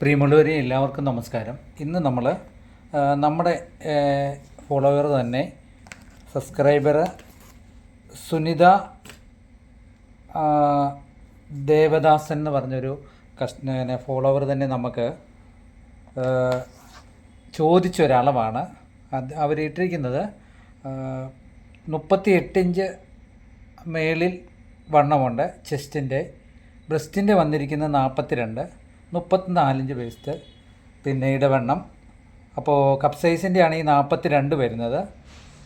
പ്രിയമുള്ളവരെ എല്ലാവർക്കും നമസ്കാരം. ഇന്ന് നമ്മൾ നമ്മുടെ ഫോളോവർ തന്നെ സബ്സ്ക്രൈബർ സുനിത ദേവദാസൻ എന്ന് പറഞ്ഞൊരു കസ്റ്റ ഫോളോവർ തന്നെ നമുക്ക് ചോദിച്ച ഒരളവാണ് അത് അവരിട്ടിരിക്കുന്നത് മുപ്പത്തി എട്ടിഞ്ച് മേളിൽ വണ്ണമുണ്ട് ചെസ്റ്റിന്റെ. ബ്രസ്റ്റിന്റെ വന്നിരിക്കുന്നത് നാൽപ്പത്തി രണ്ട് മുപ്പത്തിനാലിഞ്ച് വേസ്റ്റ് പിന്നെ ഇടവണ്ണം. അപ്പോൾ കപ്പ് സൈസിന്റെ ആണ് ഈ നാൽപ്പത്തി രണ്ട് വരുന്നത്.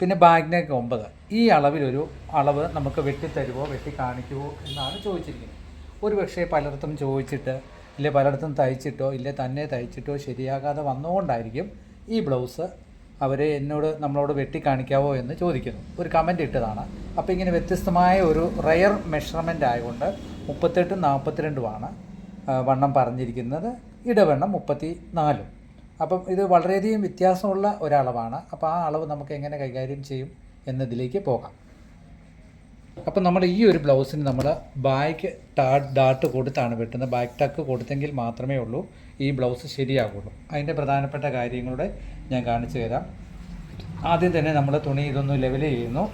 പിന്നെ ബാഗിനൊക്കെ ഒമ്പത്. ഈ അളവിലൊരു അളവ് നമുക്ക് വെട്ടിത്തരുമോ വെട്ടി കാണിക്കുമോ എന്നാണ് ചോദിച്ചിരിക്കുന്നത്. ഒരു പക്ഷേ പലയിടത്തും ചോദിച്ചിട്ട് ഇല്ലേ പലയിടത്തും തയ്ച്ചിട്ടോ ഇല്ലേ തന്നെ തയ്ച്ചിട്ടോ ശരിയാകാതെ വന്നുകൊണ്ടായിരിക്കും ഈ ബ്ലൗസ് അവരെ എന്നോട് നമ്മളോട് വെട്ടി കാണിക്കാവോ എന്ന് ചോദിക്കുന്നു. ഒരു കമന്റ് ഇട്ടതാണ്. അപ്പോൾ ഇങ്ങനെ വ്യത്യസ്തമായ ഒരു റയർ മെഷർമെന്റ് ആയതുകൊണ്ട് മുപ്പത്തെട്ടും നാൽപ്പത്തിരണ്ടുമാണ് വണ്ണം പറഞ്ഞിരിക്കുന്നത് ഇടവണ്ണം മുപ്പത്തി നാലും അപ്പം ഇത് വളരെയധികം വ്യത്യാസമുള്ള ഒരളവാണ്. അപ്പോൾ ആ അളവ് നമുക്ക് എങ്ങനെ കൈകാര്യം ചെയ്യും എന്നതിലേക്ക് പോകാം. അപ്പം നമ്മൾ ഈ ഒരു ബ്ലൗസിന് നമ്മൾ ബാക്ക് ടാ ഡാട്ട് കൊടുത്താണ് വെട്ടുന്നത്. ബാക്ക് ടക്ക് കൊടുത്തെങ്കിൽ മാത്രമേ ഉള്ളൂ ഈ ബ്ലൗസ് ശരിയാകുള്ളൂ. അതിന്റെ പ്രധാനപ്പെട്ട കാര്യങ്ങളുടെ ഞാൻ കാണിച്ചു തരാം. ആദ്യം തന്നെ നമ്മൾ തുണി ഇതൊന്ന് ലെവൽ ചെയ്യുന്നു.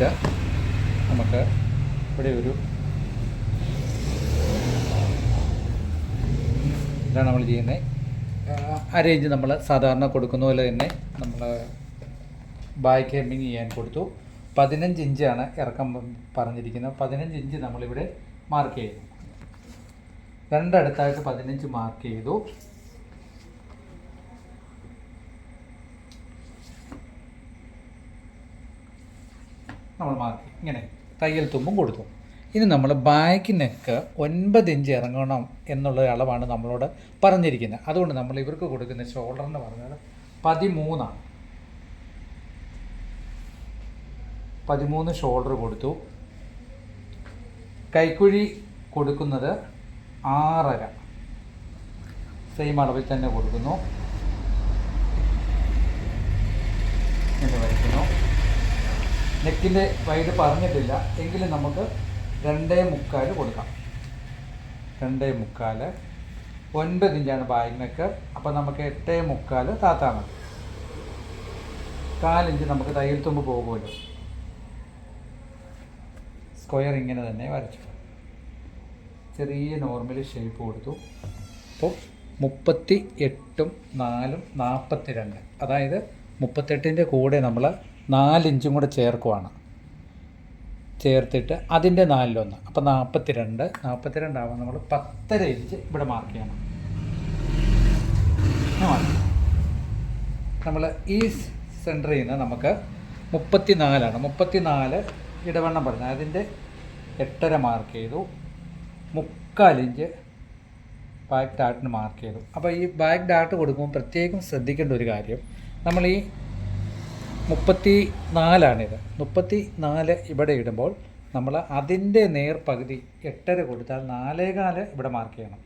ലെവൽ നമുക്ക് ഇവിടെ ഒരു ഇതാണ് നമ്മൾ ചെയ്യുന്നത്. അരേഞ്ച് നമ്മൾ സാധാരണ കൊടുക്കുന്ന പോലെ തന്നെ നമ്മൾ ബാക്ക് ഹെമ്മിങ് ചെയ്യാൻ കൊടുത്തു. പതിനഞ്ച് ഇഞ്ചാണ് ഇറക്കം പറഞ്ഞിരിക്കുന്നത്. പതിനഞ്ച് ഇഞ്ച് നമ്മളിവിടെ മാർക്ക് ചെയ്തു. രണ്ടടുത്തായിട്ട് പതിനഞ്ച് മാർക്ക് ചെയ്തു. നമ്മൾ മാറ്റി ഇങ്ങനെ തയ്യൽ തുമ്പും കൊടുത്തു. ഇനി നമ്മൾ ബാക്ക് നെക്ക് ഒൻപത് ഇഞ്ച് ഇറങ്ങണം എന്നുള്ള അളവാണ് നമ്മളോട് പറഞ്ഞിരിക്കുന്നത്. അതുകൊണ്ട് നമ്മൾ ഇവർക്ക് കൊടുക്കുന്ന ഷോൾഡർ എന്ന് പറഞ്ഞാൽ പതിമൂന്നാണ്. പതിമൂന്ന് ഷോൾഡർ കൊടുത്തു. കൈക്കുഴി കൊടുക്കുന്നത് ആറര. സെയിം അളവിൽ തന്നെ കൊടുക്കുന്നു എന്ന് വരയ്ക്കുന്നു നെക്കിന്റെ വൈഡ് പറഞ്ഞിട്ടില്ല. എങ്കിലും നമുക്ക് രണ്ടേ മുക്കാൽ കൊടുക്കാം. രണ്ടേ മുക്കാൽ ഒൻപത് ഇഞ്ചാണ് ബാഗ് നെക്ക്. അപ്പോൾ നമുക്ക് എട്ടേ മുക്കാൽ താത്താൽ മതി. കാലിഞ്ച് നമുക്ക് തയ്യൽ തുമ്പ് പോകുമല്ലോ. സ്ക്വയർ ഇങ്ങനെ തന്നെ വരച്ചു. ചെറിയ നോർമൽ ഷേപ്പ് കൊടുത്തു. അപ്പോൾ മുപ്പത്തി എട്ടും നാലും നാൽപ്പത്തി രണ്ട് അതായത് മുപ്പത്തെട്ടിന്റെ കൂടെ നമ്മൾ നാലിഞ്ചും കൂടെ ചേർക്കുവാണ്. ചേർത്തിട്ട് അതിന്റെ നാലിലൊന്ന്. അപ്പോൾ നാൽപ്പത്തി രണ്ട് നാൽപ്പത്തി രണ്ടാവുമ്പോൾ നമ്മൾ പത്തര ഇഞ്ച് ഇവിടെ മാർക്ക് ചെയ്യണം. നമ്മൾ ഈ സെന്ററിൽ നിന്ന് നമുക്ക് മുപ്പത്തി നാലാണ് മുപ്പത്തി നാല് ഇടവണ്ണം പറഞ്ഞു. അതിന്റെ എട്ടര മാർക്ക് ചെയ്തു. മുക്കാലിഞ്ച് ബാക്ക് ഡാട്ടിന് മാർക്ക് ചെയ്തു. അപ്പോൾ ഈ ബാക്ക് ഡാട്ട് കൊടുക്കുമ്പോൾ പ്രത്യേകം ശ്രദ്ധിക്കേണ്ട ഒരു കാര്യം നമ്മൾ ഈ മുപ്പത്തി നാലാണിത് മുപ്പത്തി നാല് ഇവിടെ ഇടുമ്പോൾ നമ്മൾ അതിന്റെ നേർപകുതി എട്ടര കൊടുത്താൽ നാലേകാൽ ഇവിടെ മാർക്ക് ചെയ്യണം.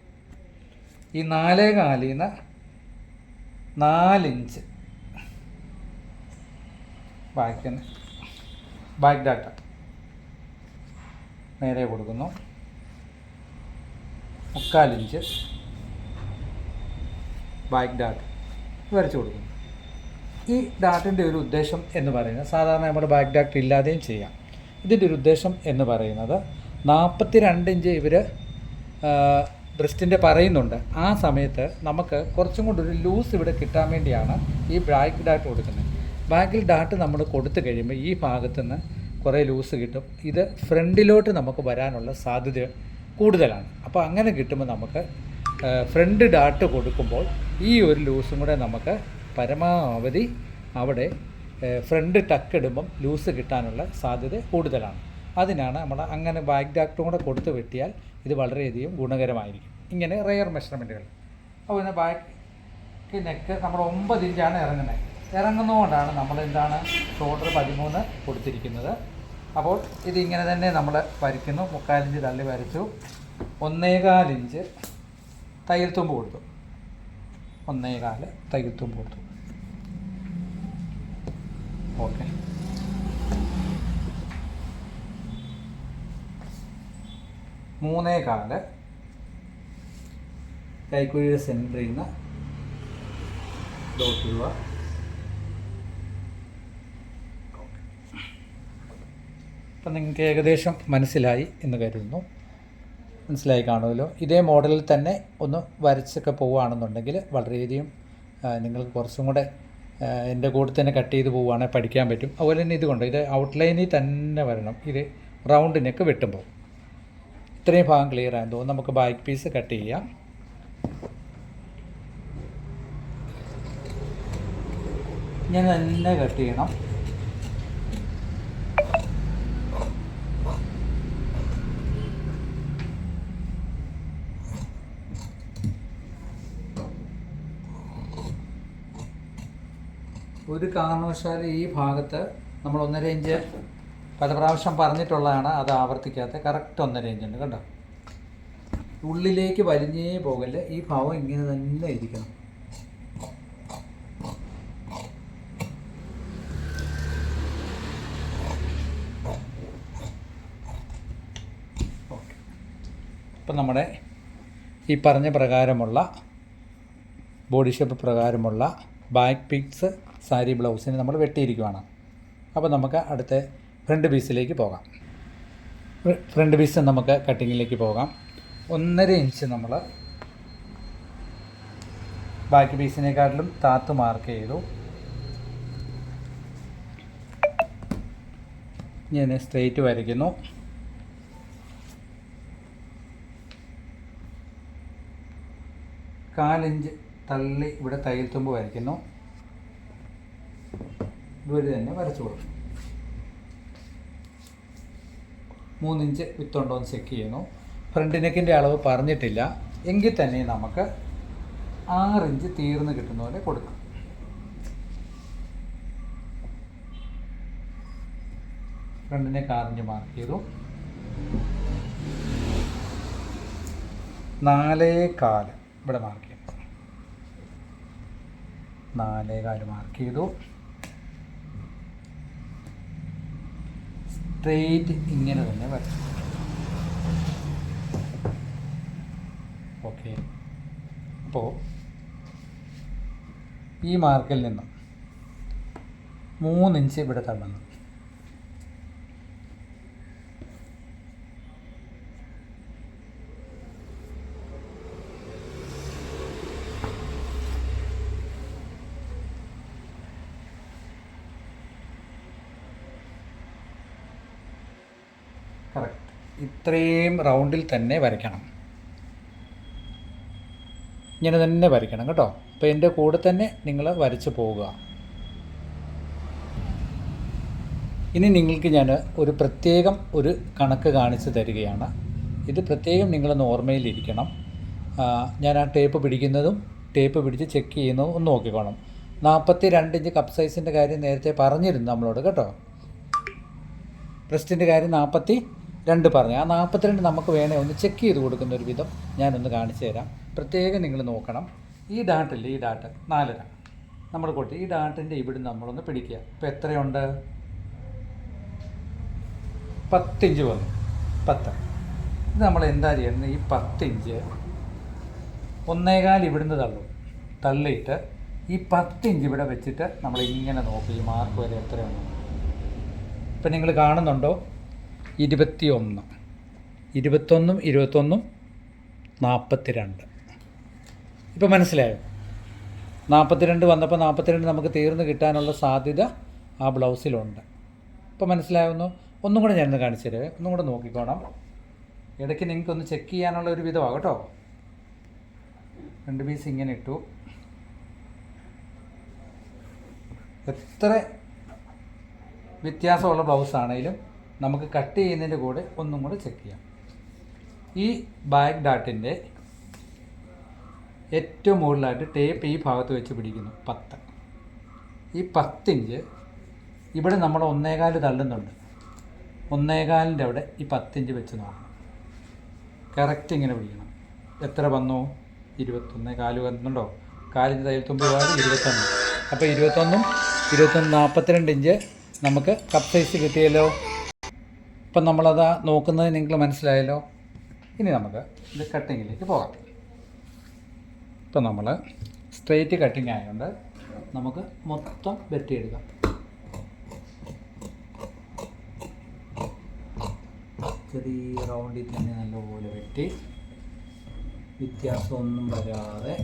ഈ നാലേകാലിൽ നിന്ന് നാലിഞ്ച്. ബാക്കിന് ബാക്ക് ഡാറ്റ നേരെ കൊടുക്കുന്നു. മുക്കാലിഞ്ച്. ബാക്ക് ഡാറ്റ വരച്ചു കൊടുക്കുന്നു. ഈ ഡാറ്റിന്റെ ഒരു ഉദ്ദേശം എന്ന് പറയുന്നത് സാധാരണ നമ്മുടെ ബാക്ക് ഡാക്ട് ഇല്ലാതെയും ചെയ്യാം. ഇതിന്റെ ഒരു ഉദ്ദേശം എന്ന് പറയുന്നത് നാൽപ്പത്തി രണ്ട് ഇഞ്ച് ഇവർ ബ്രസ്റ്റിന്റെ പറയുന്നുണ്ട്. ആ സമയത്ത് നമുക്ക് കുറച്ചും കൂടി ഒരു ലൂസ് ഇവിടെ കിട്ടാൻ വേണ്ടിയാണ് ഈ ബാക്ക് ഡാറ്റ് കൊടുക്കുന്നത്. ബാക്കിൽ ഡാറ്റ് നമ്മൾ കൊടുത്തു കഴിയുമ്പോൾ ഈ ഭാഗത്തു നിന്ന് കുറേ ലൂസ് കിട്ടും. ഇത് ഫ്രണ്ടിലോട്ട് നമുക്ക് വരാനുള്ള സാധ്യത കൂടുതലാണ്. അപ്പോൾ അങ്ങനെ കിട്ടുമ്പോൾ നമുക്ക് ഫ്രണ്ട് ഡാട്ട് കൊടുക്കുമ്പോൾ ഈ ഒരു ലൂസും കൂടെ നമുക്ക് പരമാവധി അവിടെ ഫ്രണ്ട് ടക്ക് ഇടുമ്പം ലൂസ് കിട്ടാനുള്ള സാധ്യത കൂടുതലാണ്. അതിനാണ് നമ്മൾ അങ്ങനെ ബാക്ക് ഡാക്റ്റും കൂടെ കൊടുത്ത് വെട്ടിയാൽ ഇത് വളരെയധികം ഗുണകരമായിരിക്കും. ഇങ്ങനെ റെയർ മെഷർമെന്റുകൾ അപ്പോൾ പിന്നെ ബാക്ക് നെക്ക് നമ്മൾ ഒമ്പത് ഇഞ്ചാണ് ഇറങ്ങുന്നത്. ഇറങ്ങുന്നതുകൊണ്ടാണ് നമ്മൾ എന്താണ് ഷോൾഡർ പതിമൂന്ന് കൊടുത്തിരിക്കുന്നത്. അപ്പോൾ ഇതിങ്ങനെ തന്നെ നമ്മൾ വരയ്ക്കുന്നു. മുക്കാലിഞ്ച് തള്ളി വരച്ചു. ഒന്നേകാലിഞ്ച് തയ്യൽ തുമ്പ് കൊടുത്തു. ഒന്നേകാൽ തയ്യൽ തുമ്പ് കൊടുത്തു. ഓക്കെ. മൂന്നേ കാൽ കൈക്കുഴിയുടെ സെന്ററിൽ നിന്ന് ഡോട്ട് അപ്പം നിങ്ങൾക്ക് ഏകദേശം മനസ്സിലായി എന്ന് കരുതുന്നു. മനസ്സിലായി കാണുമല്ലോ. ഇതേ മോഡലിൽ തന്നെ ഒന്ന് വരച്ചൊക്കെ പോവുകയാണെന്നുണ്ടെങ്കിൽ വളരെയധികം നിങ്ങൾക്ക് കുറച്ചും കൂടെ എന്റെ കൂടെ തന്നെ കട്ട് ചെയ്ത് പോവുകയാണെങ്കിൽ പഠിക്കാൻ പറ്റും. അതുപോലെ തന്നെ ഇതുകൊണ്ട് ഇത് ഔട്ട്ലൈനിൽ തന്നെ വരണം. ഇത് റൗണ്ടിനൊക്കെ വെട്ടുമ്പോൾ. ഇത്രയും ഭാഗം ക്ലിയർ ആയെന്ന് തോന്നുന്നു. നമുക്ക് ബാക്ക് പീസ് കട്ട് ചെയ്യാം. ഞാൻ തന്നെ കട്ട് ചെയ്യണം. ഒരു കാരണവശാലും ഈ ഭാഗത്ത് നമ്മൾ ഒന്നര ഇഞ്ച് പല പ്രാവശ്യം പറഞ്ഞിട്ടുള്ളതാണ് അത് ആവർത്തിക്കാത്ത കറക്റ്റ് ഒന്നര ഇഞ്ച് ഉണ്ട് കണ്ടോ? ഉള്ളിലേക്ക് വലിഞ്ഞേ പോകൽ ഈ ഭാവം ഇങ്ങനെ തന്നെ ഇരിക്കണം. ഇപ്പം നമ്മുടെ ഈ പറഞ്ഞ പ്രകാരമുള്ള ബോഡി ഷേപ്പ് പ്രകാരമുള്ള ബാക്ക് പിക്സ് സാരി ബ്ലൗസിന് നമ്മൾ വെട്ടിയിരിക്കുവാണ്. അപ്പോൾ നമുക്ക് അടുത്ത ഫ്രണ്ട് പീസിലേക്ക് പോകാം. ഫ്ര- ഫ്രണ്ട് പീസ് നമുക്ക് കട്ടിങ്ങിലേക്ക് പോകാം. ഒന്നര ഇഞ്ച് നമ്മൾ ബാക്കി പീസിനെക്കാട്ടിലും താത്ത് മാർക്ക് ചെയ്തു. ഞാൻ സ്ട്രെയിറ്റ് വരയ്ക്കുന്നു. കാലിഞ്ച് തള്ളി ഇവിടെ തയ്യൽ തുമ്പ് വരയ്ക്കുന്നു. ഇതുവരെ തന്നെ വരച്ചു കൊടുക്കും. മൂന്നിഞ്ച് വിത്തുണ്ടോ എന്ന് ചെക്ക് ചെയ്യുന്നു. ഫ്രണ്ട് നെക്കിന്റെ അളവ് പറഞ്ഞിട്ടില്ല. എങ്കിൽ തന്നെ നമുക്ക് ആറിഞ്ച് തീർന്ന് കിട്ടുന്ന പോലെ കൊടുക്കും. ഫ്രണ്ടിനെ നെക്ക് ആറിഞ്ച് മാർക്ക് ചെയ്തു. നാലേ കാൽ ഇവിടെ മാർക്ക് ചെയ്തു. നാലേ കാൽ മാർക്ക് ചെയ്തു. സ്ട്രെയിറ്റ് ഇങ്ങനെ തന്നെ വരച്ചു ഓക്കെ അപ്പോൾ ഈ മാർക്കിൽ നിന്നും മൂന്നിഞ്ച് ഇവിടെ തള്ളുന്നു കറക്റ്റ് ഇത്രയും റൗണ്ടിൽ തന്നെ വരയ്ക്കണം. ഇങ്ങനെ തന്നെ വരയ്ക്കണം കേട്ടോ. അപ്പോൾ എന്റെ കൂടെ തന്നെ നിങ്ങൾ വരച്ച് പോവുക. ഇനി നിങ്ങൾക്ക് ഞാൻ ഒരു പ്രത്യേകം ഒരു കണക്ക് കാണിച്ചു തരികയാണ്. ഇത് പ്രത്യേകം നിങ്ങളൊന്ന് ഓർമ്മയിലിരിക്കണം. ഞാൻ ആ ടേപ്പ് പിടിക്കുന്നതും ടേപ്പ് പിടിച്ച് ചെക്ക് ചെയ്യുന്നതും ഒന്ന് നോക്കിക്കോണം. നാൽപ്പത്തി രണ്ട് ഇഞ്ച് കപ്പ് സൈസിന്റെ കാര്യം നേരത്തെ പറഞ്ഞിരുന്നു നമ്മളോട് കേട്ടോ. ബ്രസ്റ്റിന്റെ കാര്യം നാൽപ്പത്തി രണ്ട് പറഞ്ഞു. ആ നാൽപ്പത്തിരണ്ട് നമുക്ക് വേണേ ഒന്ന് ചെക്ക് ചെയ്ത് കൊടുക്കുന്ന ഒരു വിധം ഞാനൊന്ന് കാണിച്ചു തരാം. പ്രത്യേകം നിങ്ങൾ നോക്കണം. ഈ ഡാട്ടില്ലേ ഈ ഡാട്ട്? നാലര. നമ്മൾ കൊട്ടി ഈ ഡാട്ടിന്റെ ഇവിടെ നമ്മളൊന്ന് പിടിക്കുക. ഇപ്പോൾ എത്രയുണ്ട്? പത്തിഞ്ച് വന്നു. പത്ത്. ഇത് നമ്മൾ എന്താ ചെയ്യുന്നത് ഈ പത്തിഞ്ച് ഒന്നേകാൽ ഇവിടുന്ന് തള്ളും. തള്ളിയിട്ട് ഈ പത്തിഞ്ച് ഇവിടെ വെച്ചിട്ട് നമ്മൾ ഇങ്ങനെ നോക്കും. ഈ മാർക്ക് വരെ എത്രയാണ്? ഇപ്പം നിങ്ങൾ കാണുന്നുണ്ടോ? ഇരുപത്തി ഒന്ന് ഇരുപത്തൊന്നും ഇരുപത്തൊന്നും നാൽപ്പത്തി രണ്ട് ഇപ്പം മനസ്സിലായോ? നാൽപ്പത്തിരണ്ട് വന്നപ്പോൾ നാൽപ്പത്തിരണ്ട് നമുക്ക് തീർന്ന് കിട്ടാനുള്ള സാധ്യത ആ ബ്ലൗസിലുണ്ട്. ഇപ്പം മനസ്സിലാവുന്നു? ഒന്നും കൂടെ ഞാനൊന്ന് കാണിച്ചു തരാം. ഒന്നും കൂടെ നോക്കിക്കോണം. ഇടയ്ക്ക് നിങ്ങൾക്കൊന്ന് ചെക്ക് ചെയ്യാനുള്ള ഒരു വിധമാണ് കേട്ടോ. രണ്ട് പീസ് ഇങ്ങനെ ഇട്ടു. എത്ര വ്യത്യാസമുള്ള ബ്ലൗസ് ആണെങ്കിലും നമുക്ക് കട്ട് ചെയ്യുന്നതിന്റെ കൂടെ ഒന്നും കൂടെ ചെക്ക് ചെയ്യാം. ഈ ബാക്ക് ഡാട്ടിന്റെ ഏറ്റവും മുകളിലായിട്ട് ടേപ്പ് ഈ ഭാഗത്ത് വെച്ച് പിടിക്കുന്നു പത്ത്. ഈ പത്തിഞ്ച് ഇവിടെ നമ്മൾ ഒന്നേകാൽ തള്ളുന്നുണ്ട്. ഒന്നേകാലിന്റെ അവിടെ ഈ പത്തിഞ്ച് വെച്ച് നോക്കണം. കറക്റ്റ് ഇങ്ങനെ പിടിക്കണം. എത്ര വന്നു? ഇരുപത്തൊന്ന്. കാൽ വന്നുണ്ടോ കാലിന്റെ തയ്യൽ തുമ്പ് കാൽ ഇരുപത്തൊന്ന്. അപ്പോൾ ഇരുപത്തൊന്നും ഇരുപത്തൊന്ന് നാൽപ്പത്തിരണ്ട് ഇഞ്ച് നമുക്ക് കപ്പ് സൈസ് കിട്ടിയല്ലോ. ഇപ്പം നമ്മളത് നോക്കുന്നത് നിങ്ങൾ മനസ്സിലായല്ലോ? ഇനി നമുക്ക് ഇത് കട്ടിങ്ങിലേക്ക് പോകാം. ഇപ്പം നമ്മൾ സ്ട്രെയിറ്റ് കട്ടിങ് ആയതുകൊണ്ട് നമുക്ക് മൊത്തം വെട്ടിയെടുക്കാം ചെറിയ റൗണ്ടിൽ തന്നെ നല്ലപോലെ വെട്ടി. വ്യത്യാസമൊന്നും വരാതെ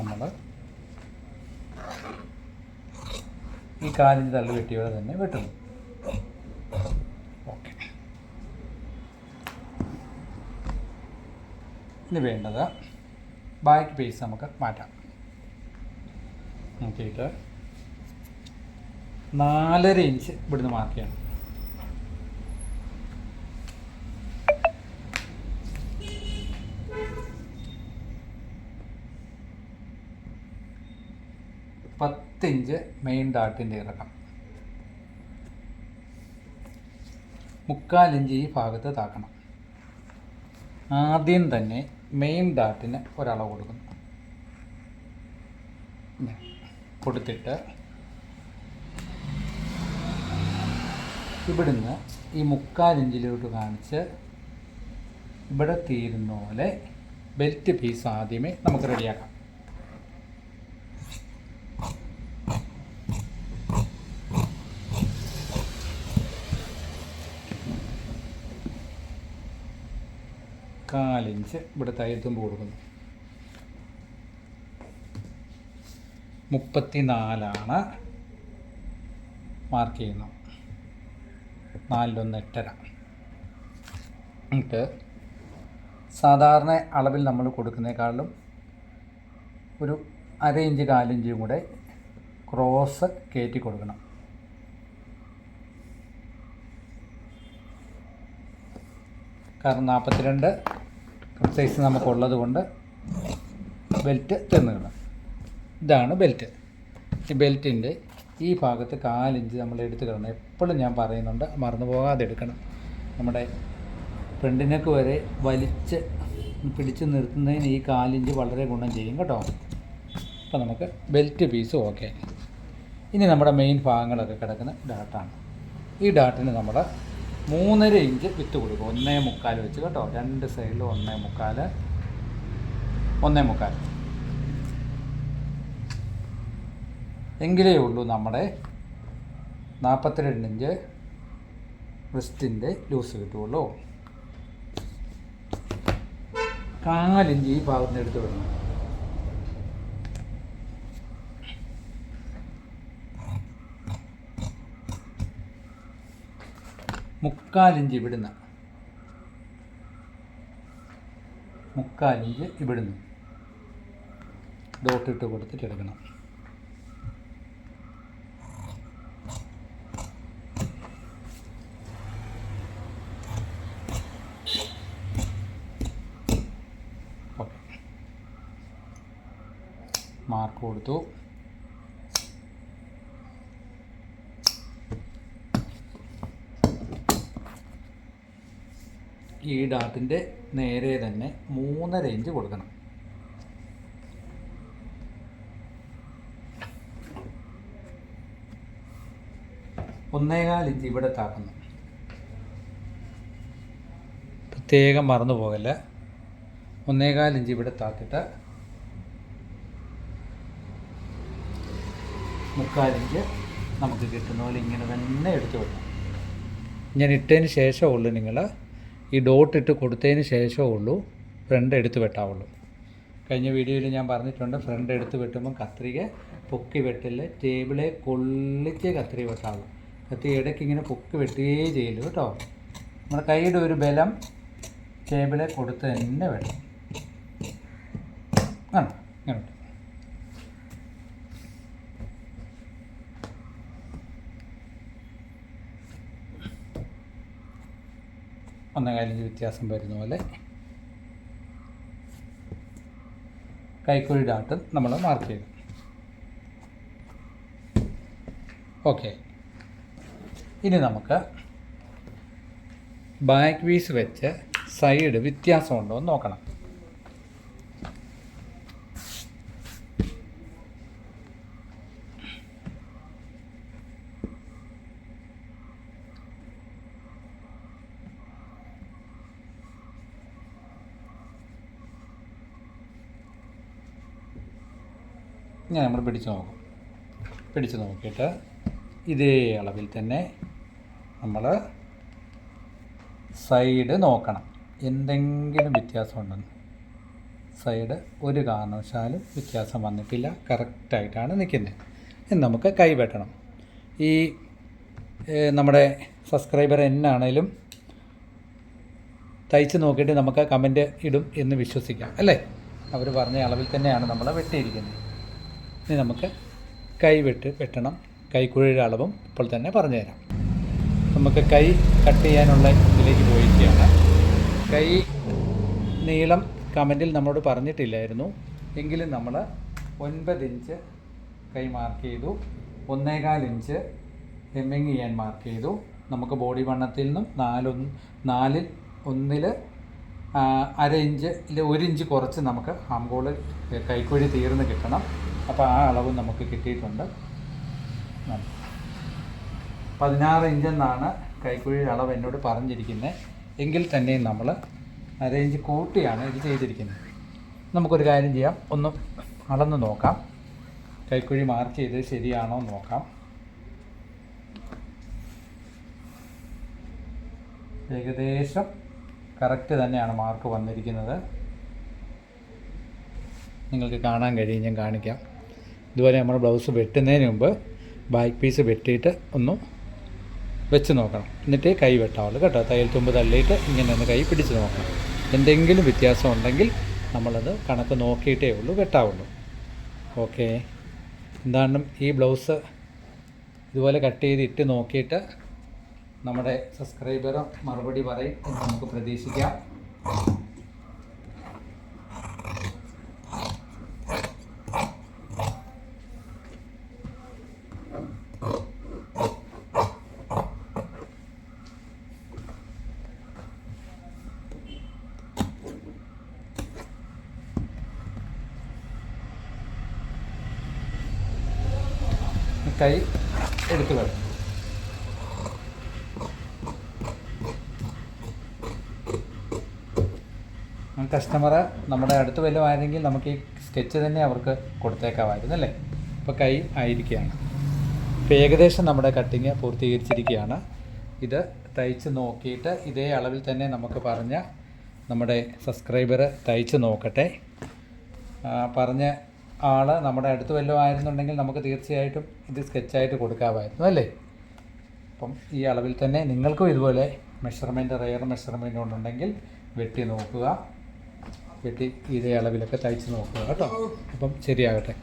നമ്മൾ ഈ കാലിന് തള്ളി വെട്ടിയോടെ തന്നെ വെട്ടുന്നു. ഓക്കെ. ഇനി വേണ്ടത് ബാക്ക് പീസ് നമുക്ക് മാറ്റാം. നോക്കിയിട്ട് നാലര ഇഞ്ച് ഇവിടുന്ന് മാർക്ക് ചെയ്യണം. പത്തിഞ്ച് മെയിൻ ഡാട്ടിന്റെ ഇറക്കം. മുക്കാലിഞ്ച് ഈ ഭാഗത്ത് താക്കണം. ആദ്യം തന്നെ മെയിൻ ഡാട്ടിന് ഒരളവ് കൊടുക്കുന്നു. കൊടുത്തിട്ട് ഇവിടുന്ന് ഈ മുക്കാലിഞ്ചിലോട്ട് കാണിച്ച് ഇവിടെ തീരുന്ന പോലെ ബെൽറ്റ് പീസ് ആദ്യമേ നമുക്ക് റെഡിയാക്കാം കാലിഞ്ച് ഇവിടെ തയ്യത്തുമ്പോൾ കൊടുക്കുന്നു. മുപ്പത്തി നാലാണ് മാർക്ക് ചെയ്യുന്നത്. നാലിലൊന്ന് എട്ടര. എന്നിട്ട് സാധാരണ അളവിൽ നമ്മൾ കൊടുക്കുന്നേക്കാളും ഒരു അര ഇഞ്ച് കാലിഞ്ചും കൂടെ ക്രോസ് കയറ്റി കൊടുക്കണം. കാരണം നാൽപ്പത്തിരണ്ട് സൈസ് നമുക്കുള്ളത് കൊണ്ട് ബെൽറ്റ് തന്നിടണം ഇതാണ് ബെൽറ്റ് ഈ ബെൽറ്റിന്റെ ഈ ഭാഗത്ത് കാലിഞ്ച് നമ്മൾ എടുത്ത് കിടണം എപ്പോഴും ഞാൻ പറയുന്നുണ്ട് മറന്നു പോകാതെ എടുക്കണം. നമ്മുടെ ഫ്രണ്ടിനൊക്കെ വരെ വലിച്ച് പിടിച്ച് നിർത്തുന്നതിന് ഈ കാലിഞ്ച് വളരെ ഗുണം ചെയ്യും കേട്ടോ. അപ്പോൾ നമുക്ക് ബെൽറ്റ് പീസ് ഓക്കെ ഇനി നമ്മുടെ മെയിൻ ഭാഗങ്ങളൊക്കെ കിടക്കുന്ന ഡാട്ടാണ് ഈ ഡാട്ടിന് നമ്മൾ മൂന്നര ഇഞ്ച് വിത്ത് കൊടുക്കും. ഒന്നേ മുക്കാൽ വെച്ച് കേട്ടോ. രണ്ട് സൈഡിലും ഒന്നേ മുക്കാൽ ഒന്നേ മുക്കാൽ. എങ്കിലേ ഉള്ളൂ നമ്മുടെ നാൽപ്പത്തിരണ്ട് ഇഞ്ച് റിസ്റ്റിന്റെ ലൂസ് കിട്ടുകയുള്ളൂ. കാലിഞ്ച് ഈ ഭാഗത്ത് നിന്ന് എടുത്ത് വിടണം മുക്കാലിഞ്ച് ഇവിടുന്ന്. മുക്കാലിഞ്ച് ഇവിടുന്ന്. ഡോട്ട് ഇട്ട് കൊടുത്തിട്ട് എടുക്കണം. മാർക്ക് കൊടുത്തു. ഈ ഡാട്ടിന്റെ നേരെ തന്നെ മൂന്നര ഇഞ്ച് കൊടുക്കണം. ഒന്നേകാൽ ഇഞ്ച് ഇവിടെ താക്കുന്നു. പ്രത്യേകം മറന്നു പോകല്ല. ഒന്നേകാൽ ഇഞ്ച് ഇവിടെ താത്തിട്ട് മുക്കാലിഞ്ച് നമുക്ക് കിട്ടുന്ന പോലെ ഇങ്ങനെ തന്നെ എടുത്തു വിടണം ഞാൻ ഇട്ടതിന് ശേഷമേ ഉള്ളൂ നിങ്ങൾ ഈ ഡോട്ട് ഇട്ട് കൊടുത്തതിന് ശേഷമേ ഉള്ളൂ ഫ്രണ്ട് എടുത്ത് വെട്ടാവുള്ളൂ. കഴിഞ്ഞ വീഡിയോയിൽ ഞാൻ പറഞ്ഞിട്ടുണ്ട് ഫ്രണ്ട് എടുത്ത് വെട്ടുമ്പോൾ കത്രിക പൊക്കി വെട്ടില്ല ടേബിളെ കൊള്ളിച്ച് കത്രിക വെട്ടാവുള്ളൂ. കത്തി ഇടയ്ക്ക് ഇങ്ങനെ പൊക്കി വെട്ടുകയേ ചെയ്യല്ലോ കേട്ടോ. നമ്മുടെ കൈയുടെ ഒരു ബലം ടേബിളെ കൊടുത്ത് തന്നെ വേണം ആ ഇങ്ങനെ വെട്ടും. ഒന്നേ വ്യത്യാസം വരുന്ന പോലെ കൈക്കുഴി ഡാട്ട് നമ്മൾ മാർക്ക് ചെയ്തു ഓക്കെ ഇനി നമുക്ക് ബാക്ക് പീസ് വെച്ച് സൈഡ് വ്യത്യാസമുണ്ടോ എന്ന് നോക്കണം നമ്മൾ പിടിച്ച് നോക്കും. പിടിച്ച് നോക്കിയിട്ട് ഇതേ അളവിൽ തന്നെ നമ്മൾ സൈഡ് നോക്കണം. എന്തെങ്കിലും വ്യത്യാസം വ്യത്യാസമുണ്ടെന്ന്. സൈഡ് ഒരു കാരണവശാലും വ്യത്യാസം വന്നിട്ടില്ല. കറക്റ്റായിട്ടാണ് നിൽക്കുന്നത്. ഇനി നമുക്ക് കൈ വെട്ടണം ഈ നമ്മുടെ സബ്സ്ക്രൈബർ എന്നാണേലും തയ്ച്ച് നോക്കിയിട്ട് നമുക്ക് കമന്റ് ഇടും എന്ന് വിശ്വസിക്കാം. അല്ലേ? അവർ പറഞ്ഞ അളവിൽ തന്നെയാണ് നമ്മൾ വെട്ടിയിരിക്കുന്നത്. ഇനി നമുക്ക് കൈ വെട്ട് വെട്ടണം. കൈക്കുഴിയുടെ അളവും ഇപ്പോൾ തന്നെ പറഞ്ഞുതരാം. നമുക്ക് കൈ കട്ട് ചെയ്യാനുള്ള ഇതിലേക്ക് പോയിരിക്കുകയാണ്. കൈ നീളം കമന്റിൽ നമ്മളോട് പറഞ്ഞിട്ടില്ലായിരുന്നു. എങ്കിലും നമ്മൾ ഒൻപത് ഇഞ്ച് കൈ മാർക്ക് ചെയ്തു. ഒന്നേകാൽ ഇഞ്ച് ഹെമ്മിങ് ചെയ്യാൻ മാർക്ക് ചെയ്തു. നമുക്ക് ബോഡി വണ്ണത്തിൽ നിന്നും നാലൊന്ന് നാലിൽ ഒന്നിൽ അര ഇഞ്ച് ഇല്ല ഒരു ഇഞ്ച് കുറച്ച് നമുക്ക് ഹാംഗോൾ കൈക്കുഴി തീർന്ന് കിട്ടണം. അപ്പോൾ ആ അളവ് നമുക്ക് കിട്ടിയിട്ടുണ്ട്. പതിനാറ് ഇഞ്ചെന്നാണ് കൈക്കുഴിയുടെ അളവ് എന്നോട് പറഞ്ഞിരിക്കുന്നത് എങ്കിൽ തന്നെയും നമ്മൾ അര ഇഞ്ച് കൂട്ടിയാണ് ഇത് ചെയ്തിരിക്കുന്നത് നമുക്കൊരു കാര്യം ചെയ്യാം. ഒന്ന് അളന്ന് നോക്കാം. കൈക്കുഴി മാർക്ക് ചെയ്ത് ശരിയാണോ നോക്കാം. ഏകദേശം കറക്റ്റ് തന്നെയാണ് മാർക്ക് വന്നിരിക്കുന്നത്. നിങ്ങൾക്ക് കാണാൻ കഴിയും. ഞാൻ കാണിക്കാം. ഇതുപോലെ നമ്മൾ ബ്ലൗസ് വെട്ടുന്നതിന് മുമ്പ് ബാക്ക് പീസ് വെട്ടിയിട്ട് ഒന്ന് വെച്ച് നോക്കണം. എന്നിട്ടേ കൈ വെട്ടാവുള്ളൂ കേട്ടോ. തയ്യൽ തുമ്പ് തള്ളിയിട്ട് ഇങ്ങനെ ഒന്ന് കൈ പിടിച്ച് നോക്കണം. എന്തെങ്കിലും വ്യത്യാസം ഉണ്ടെങ്കിൽ നമ്മളത് കണക്ക് നോക്കിയിട്ടേ ഉള്ളൂ വെട്ടാവുള്ളൂ. ഓക്കെ. എന്താണ് ഈ ബ്ലൗസ് ഇതുപോലെ കട്ട് ചെയ്ത് ഇട്ട് നോക്കിയിട്ട് നമ്മുടെ സബ്സ്ക്രൈബർ മറുപടി പറയും നമുക്ക് പ്രതീക്ഷിക്കാം കൈ എടുത്തു വരും കസ്റ്റമർ നമ്മുടെ അടുത്ത് വല്ലതും ആയിരുന്നെങ്കിൽ നമുക്ക് ഈ സ്കെച്ച് തന്നെ അവർക്ക് കൊടുത്തേക്കാമായിരുന്നു അല്ലേ? ഇപ്പോൾ കൈ ആയിരിക്കുകയാണ്. ഇപ്പോൾ ഏകദേശം നമ്മുടെ കട്ടിങ് പൂർത്തീകരിച്ചിരിക്കുകയാണ്. ഇത് തയ്ച്ച് നോക്കിയിട്ട് ഇതേ അളവിൽ തന്നെ നമുക്ക് പറഞ്ഞ നമ്മുടെ സബ്സ്ക്രൈബർ തയ്ച്ച് നോക്കട്ടെ. പറഞ്ഞ ആൾ നമ്മുടെ അടുത്ത് വല്ലതും ആയിരുന്നുണ്ടെങ്കിൽ നമുക്ക് തീർച്ചയായിട്ടും ഇത് സ്കെച്ചായിട്ട് കൊടുക്കാമായിരുന്നു അല്ലേ? അപ്പം ഈ അളവിൽ തന്നെ നിങ്ങൾക്കും ഇതുപോലെ മെഷർമെന്റ് റെയർ മെഷർമെന്റ് ഉണ്ടെങ്കിൽ വെട്ടി നോക്കുക. വെട്ടി ഇതേ അളവിലൊക്കെ തയ്ച്ച് നോക്കുക കേട്ടോ. അപ്പം ശരിയാകട്ടെ.